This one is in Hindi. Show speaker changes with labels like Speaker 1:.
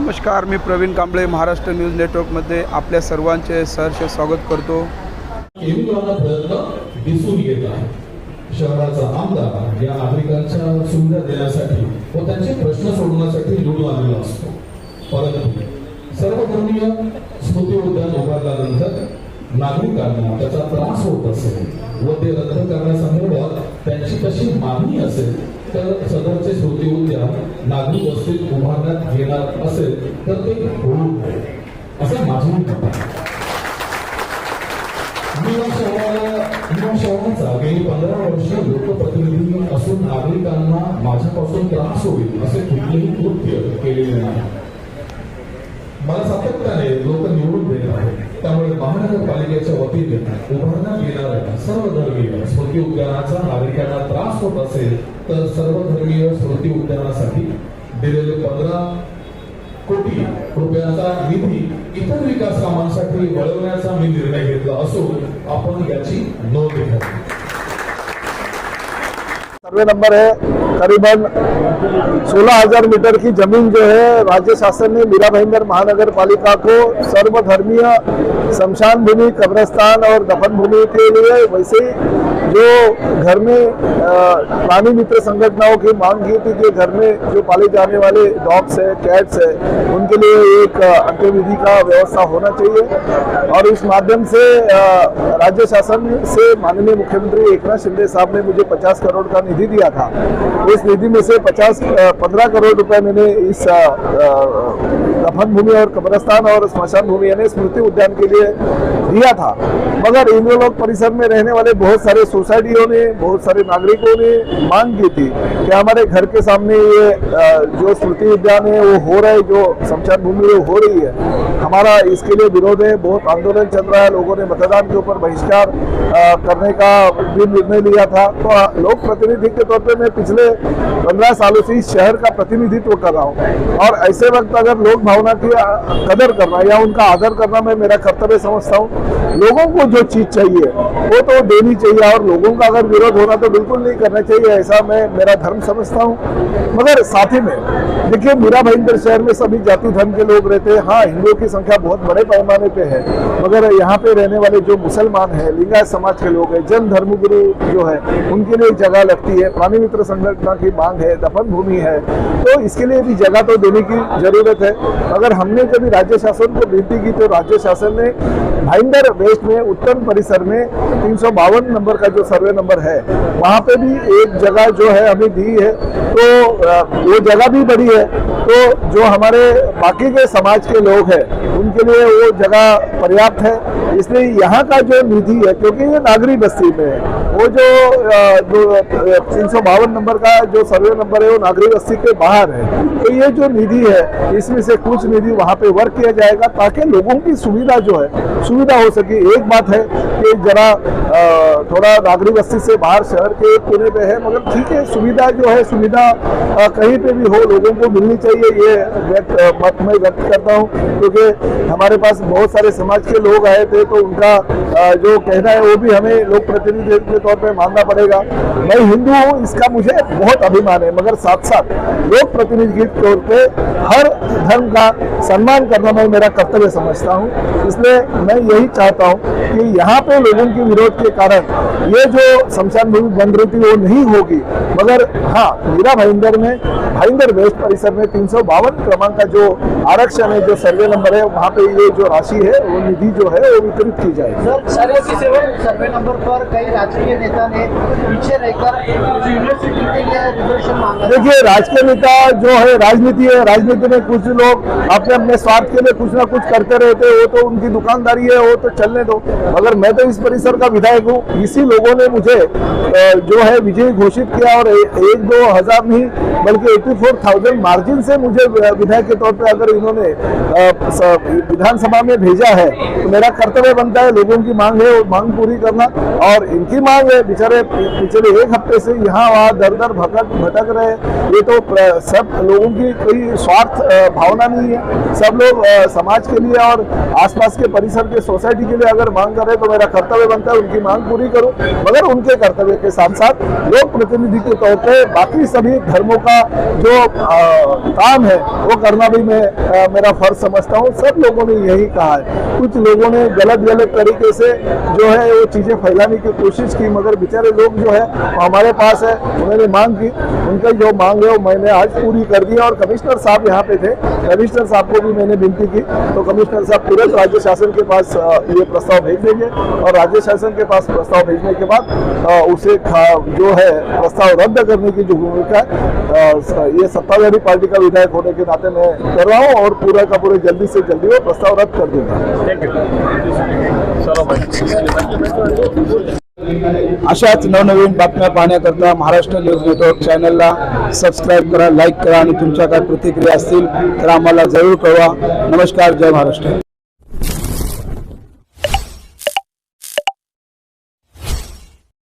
Speaker 1: नमस्कार मी प्रवीण कांबळे महाराष्ट्र न्यूज नेटवर्कमध्ये आपल्या सर्वांचे सहर्ष स्वागत करतो.
Speaker 2: दिसून येत आहे. शहराचा आमदार या नागरिकांच्या सुविधा देण्यासाठी व त्यांचे प्रश्न सोडवण्यासाठी निवडून आलेला असतो. परंतु सर्वधर्मीय स्मृती उद्यान उभारल्यानंतर नागरिकांना त्याचा त्रास होत असेल व ते रद्द करण्यासंदर्भात त्यांची कशी मागणी असेल तर सदरचे श्रोते उद्या नागरिक वस्तीत उभारण्यात येणार असेल तर ते होऊ नये असं माझे शहराचा गेली पंधरा वर्ष लोकप्रतिनिधी असून नागरिकांना माझ्यापासून त्रास होईल असे कुठलेही कृत्य केलेले नाही. मला सातत्याने लोक महानगरपालिकेच्या वतीने उभारण्यात येणाऱ्या सर्वधर्मीय स्मृती उद्यानाचा नागरिकांना त्रास होत असेल तर सर्वधर्मीय स्मृती उद्यानासाठी दिलेले पंधरा कोटी रुपयाचा निधी इतर विकास कामांसाठी वळवण्याचा मी निर्णय घेतला असून आपण याची नोंद घ्यावी
Speaker 3: सर्वे नंबर है करीबन 16,000 मीटर की ज़मीन जो है राज्य शासन ने मीरा भाईंदर महानगर पालिका को सर्वधर्मीय शमशान भूमि कब्रस्तान और दफन भूमि के लिए वैसे ही जो घर में प्राणी मित्र संगठनाओं की मांग की थी कि घर में जो पाले जाने वाले डॉग्स है कैट्स है, उनके लिए एक अंत्यविधि का व्यवस्था होना चाहिए। और इस माध्यम से राज्य शासन से माननीय मुख्यमंत्री एकनाथ शिंदे साहब ने मुझे 50 करोड़ का निधि दिया था। इस निधि में से 50 पंद्रह करोड़ रुपए मैंने इस दफन भूमि और कब्रस्तान और स्मशान भूमि यानी स्मृति उद्यान के लिए दिया था। मगर इंद्रलोक परिसर में रहने वाले बहुत सारे सोसाइटियों ने, बहुत सारे नागरिकों ने मांग की थी कि हमारे घर के सामने ये जो स्मृति उद्यान है, वो हो रहा है, जो शमशान भूमि हो रही है। हमारा इसके लिए विरोध है, बहुत आंदोलन चल रहा है, लोगों ने मतदान के ऊपर बहिष्कार करने का भी निर्णय लिया था। तो लोक प्रतिनिधि के तौर पर मैं पिछले पंद्रह सालों से इस शहर का प्रतिनिधित्व कर रहा हूँ। और ऐसे वक्त अगर लोक भावना की कदर करना या उनका आदर करना मैं, मेरा कर्तव्य समझता हूँ लोगों को जो चीज़ चाहिए, वो तो देनी चाहिए और लोगों का अगर विरोध होना तो बिल्कुल नहीं करना चाहिए, ऐसा मैं, मेरा धर्म समझता हूँ। मगर साथ ही में, देखिए, मीरा भाईंदर शहर में सभी जाति धर्म के लोग रहते हैं। हाँ हिंदुओं की संख्या बहुत बड़े पैमाने पे है, मगर यहाँ पे रहने वाले जो मुसलमान है, लिंगायत समाज के लोग हैं, जन धर्मगुरु जो है, उनके लिए जगह लगती है। प्राणी मित्र संगठन की मांग है, दफन भूमि है तो इसके लिए भी जगह तो देने की ज़रूरत है। अगर हमने कभी राज्य शासन को विनती की तो राज्य शासन ने भाईंदर वेस्ट में उत्तर परिसर में तीन सौ बावन नंबर का जो सर्वे नंबर है, वहाँ पे भी एक जगह जो है हमें दी है तो वो जगह भी बड़ी है तो जो हमारे बाकी के समाज के लोग हैं, उनके लिए वो जगह पर्याप्त है इसलिए यहाँ का जो निधि है, क्योंकि ये नागरी बस्ती में है, वो जो जो तीन सौ बावन नंबर का जो सर्वे नंबर है, वो नागरी बस्ती के बाहर है। तो ये जो निधि है, इसमें से कुछ निधि वहाँ पे वर्क किया जाएगा ताकि लोगों की सुविधा जो है, सुविधा हो सके। एक बात है कि जरा थोड़ा नागरी बस्ती से बाहर शहर के कोने पे है, मगर ठीक है, सुविधा जो है, सुविधा कहीं पे भी हो, लोगों को मिलनी चाहिए, ये व्यक्त मत मैं व्यक्त करता हूँ, क्योंकि हमारे पास बहुत सारे समाज के लोग आए थे तो उनका अ, जो कहना है वो भी हमें लोक प्रतिनिधि के तौर पे मानना पड़ेगा। मैं हिंदू हूँ, इसका मुझे बहुत अभिमान है, मगर साथ साथ लोक प्रतिनिधि के तौर पे हर धर्म का सम्मान करना मैं मेरा कर्तव्य समझता हूँ। इसलिए मैं यही चाहता हूँ कि यहाँ पे लोगों के विरोध के कारण ये जो शमशान भूमि बन रही थी, वो नहीं होगी। मगर हाँ मीरा भाईंदर में, भाईंदर वेस्ट परिसर में तीन सौ बावन क्रमांक का जो आरक्षण है, जो सर्वे नंबर है, वहाँ पे ये जो राशि है, वो निधि जो है, वो वितरित की जाएगी।
Speaker 4: सर और सर्वे नंबर पर कई राजकीय नेता ने पीछे रहकर यूनिवर्सिटी के लिए रिजर्वेशन मांगा
Speaker 3: देखिए, राजकीय नेता जो है, राजनीति है, राजनीति में कुछ लोग अपने अपने स्वार्थ के लिए कुछ ना कुछ करते रहते हैं। वो तो उनकी दुकानदारी है, वो तो चलने दो। मगर मैं तो इस परिसर का विधायक हूँ। इसी लोगों ने मुझे जो है विजयी घोषित किया और एक दो हज़ार नहीं, बल्कि एट्टी फोर थाउज़ेंड मार्जिन से मुझे विधायक के तौर पे अगर इन्होंने विधानसभा में भेजा है तो मेरा कर्तव्य बनता है लोगों की की मांग है, वो मांग पूरी करना। और इनकी मांग है, बेचारे पिछले एक हफ़्ते से यहाँ वहाँ दर दर भटक भटक रहे ये तो सब लोगों की कोई स्वार्थ भावना नहीं है। सब लोग समाज के लिए और आसपास के परिसर के सोसाइटी के लिए अगर मांग करे तो मेरा कर्तव्य बनता है उनकी मांग पूरी करूँ। मगर उनके कर्तव्य के साथ साथ लोक प्रतिनिधि के तौर पर बाकी सभी धर्मों का जो काम है, वो करना भी मैं मेरा फ़र्ज़ समझता हूँ। सब लोगों ने यही कहा है। कुछ लोगों ने गलत गलत तरीके से जो है वो चीज़ें फैलाने की कोशिश की, मगर बेचारे लोग जो है हमारे पास है, उन्होंने मांग की। उनकी जो मांग है वो मैंने आज पूरी कर दी और कमिश्नर साहब यहाँ पे थे। कमिश्नर साहब को भी मैंने विनती की। तो कमिश्नर साहब तुरंत राज्य शासन के पास ये प्रस्ताव भेज देंगे और राज्य शासन के पास प्रस्ताव भेजने के बाद उसे जो है प्रस्ताव रद्द करने की जो भूमिका है ये सत्ताधारी पार्टी का विधायक होने के नाते मैं कर रहा हूँ और पूरा का पूरे जल्दी से जल्दी वो प्रस्ताव रद्द कर दूँगा।
Speaker 1: अशाच नवनवीन बातम्या पाहण्याकरता महाराष्ट्र न्यूज नेटवर्क चॅनलला सबस्क्राईब करा लाईक करा आणि तुमच्या काय प्रतिक्रिया असतील तर आम्हाला जरूर कळवा. नमस्कार जय महाराष्ट्र.